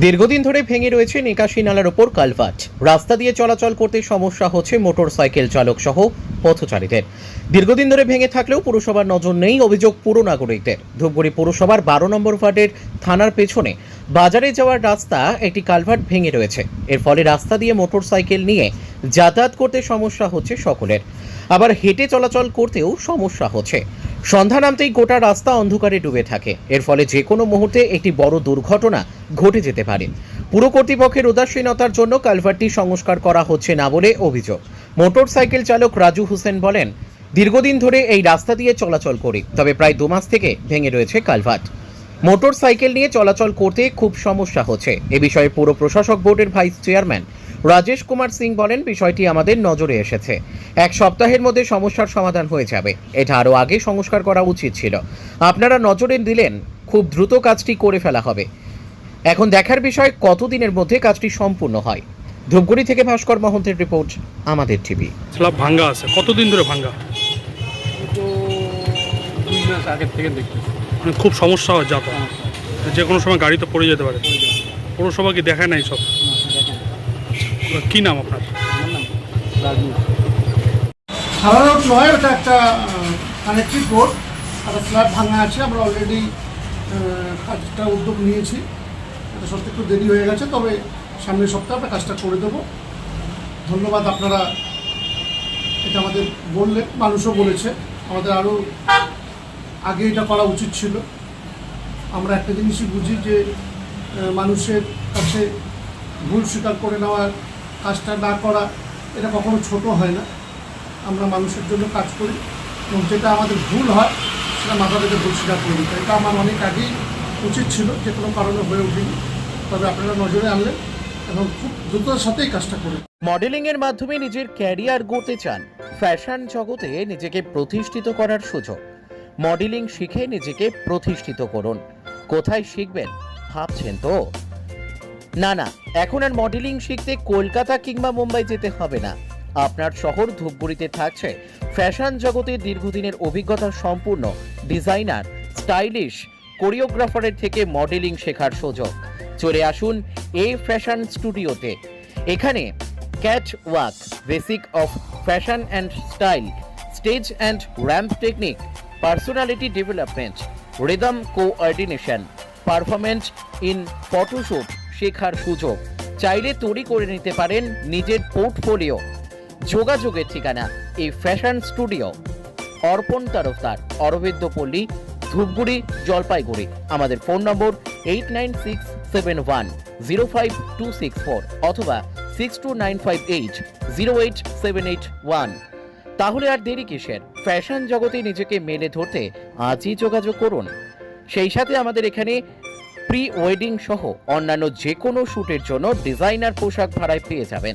দীর্ঘদিন ধরে ভেঙে রয়েছে নিকাশি নালার ওপর কালভার্ট। রাস্তা দিয়ে চলাচল করতে সমস্যা হচ্ছে মোটর সাইকেল চালক সহ পথচারীদের। দীর্ঘদিন ধরে ভেঙে থাকলেও পুরসভার নজর নেই অভিযোগ পুর নাগরিকদের। ধূপগুড়ি পুরসভার বারো নম্বর ওয়ার্ডের থানার পেছনে বাজারে যাওয়ার রাস্তা, একটি কালভার্ট ভেঙে রয়েছে। এর ফলে রাস্তা দিয়ে মোটর সাইকেল নিয়ে যাতায়াত করতে সমস্যা হচ্ছে সকলের। আবার হেঁটে চলাচল করতেও সমস্যা হচ্ছে। সন্ধ্যা নামতেই গোটা রাস্তা অন্ধকারে ডুবে থাকে। এর ফলে যে কোনো মুহূর্তে একটি বড় দুর্ঘটনা ঘটে যেতে পারে। পুরো কর্তৃপক্ষের উদাসীনতার জন্য কালভার্টটি সংস্কার করা হচ্ছে না বলে অভিযোগ। মোটর সাইকেল চালক রাজু হোসেন বলেন, দীর্ঘদিন ধরে এই রাস্তা দিয়ে চলাচল করি, তবে প্রায় দু মাস থেকে ভেঙে রয়েছে কালভার্ট। মোটর সাইকেল নিয়ে চলাচল করতে খুব সমস্যা হচ্ছে। এ বিষয়ে পুর প্রশাসক বোর্ডের ভাইস চেয়ারম্যান রাজেশ কুমার সিং বলেন বিষয়টি আমাদের নজরে এসেছে। এক সপ্তাহের মধ্যে সমস্যার সমাধান হয়ে যাবে। এটা আরও আগে সংস্কার করা উচিত ছিল। আপনারা নজরে দিলেন খুব দ্রুত কাজটি করে ফেলা হবে। এখন দেখার বিষয় কতদিনের মধ্যে কাজটি সম্পূর্ণ হয়? ধূপগুড়ি থেকে ভাস্কর মহন্তের রিপোর্ট আমাদের টিভি। স্ল্যাব ভাঙ্গা আছে। কতদিন ধরে ভাঙ্গা? আগের থেকে দেখতেছি মানে খুব সমস্যা হয় যাতায়াত যে কোনো সময় গাড়ি তো পড়ে যেতে পারে। পৌরসভা কি দেখায় নাই সব? কি নাম আপনার? রোড নয় ওটা একটা কানেক্টিভ রোড একটা স্ল্যাব ভাঙা আছে, আমরা অলরেডি কাজটা উদ্যোগ নিয়েছি। এটা সত্যি একটু দেরি হয়ে গেছে, তবে সামনের সপ্তাহে আমরা কাজটা করে দেবো। ধন্যবাদ আপনারা এটা আমাদের বললেন, মানুষও বলেছে। আমাদের আরও আগে এটা করা উচিত ছিল। আমরা একটা জিনিসই বুঝি যে মানুষের কাছে ভুল স্বীকার করে নেওয়ার কাজটা না করা, এটা কখনো ছোট হয় না। আমরা মানুষের জন্য কাজ করি এবং যেটা আমাদের ভুল হয়, সেটা মাথা থেকে ভুল স্বীকার করে দিতে। এটা আমার অনেক আগেই উচিত ছিল, যে কোনো কারণে হয়ে ওঠেনি তবে আপনারা নজরে আনলেন এবং খুব দ্রুততার সাথেই কাজটা করি মডেলিং এর মাধ্যমে নিজের ক্যারিয়ার গড়তে চান। ফ্যাশন জগতে নিজেকে প্রতিষ্ঠিত করার সুযোগ। মডেলিং শিখে নিজেকে প্রতিষ্ঠিত করুন। কোথায় শিখবেন, ভাবছেন তো? না না, এখন আর মডেলিং শিখতে কলকাতা কিংবা মুম্বাই যেতে হবে না। আপনার শহর ধূপগুড়িতে থাকছে। ফ্যাশন জগতে দীর্ঘদিনের অভিজ্ঞতা সম্পূর্ণ। ডিজাইনার স্টাইলিশ কোরিওগ্রাফারের থেকে মডেলিং শেখার সুযোগ। চলে আসুন এ ফ্যাশন স্টুডিওতে এখানে catwalk basic of fashion and style stage and ramp technique personality development rhythm coordination performance in photoshoot শেখার সুযোগ। চাইলে তৈরি করে নিতে পারেন নিজের পোর্টফোলিও। যোগাযোগের ঠিকানা, এই ফ্যাশন স্টুডিও। অর্পণ তরফদার, অরবিন্দ পল্লী, ধূপগুড়ি, জলপাইগুড়ি। আমাদের phone number eight nine six seven one zero five two six four অথবা six two nine five eight zero eight seven eight one তাহলে আর দেরি কিসের? ফ্যাশন জগতে নিজেকে মেলে ধরতে আজই যোগাযোগ করুন। সেই সাথে আমাদের এখানে প্রি ওয়েডিং সহ অন্যান্য যে কোনো শ্যুটের জন্য ডিজাইনার পোশাক ভাড়ায় পেয়ে যাবেন।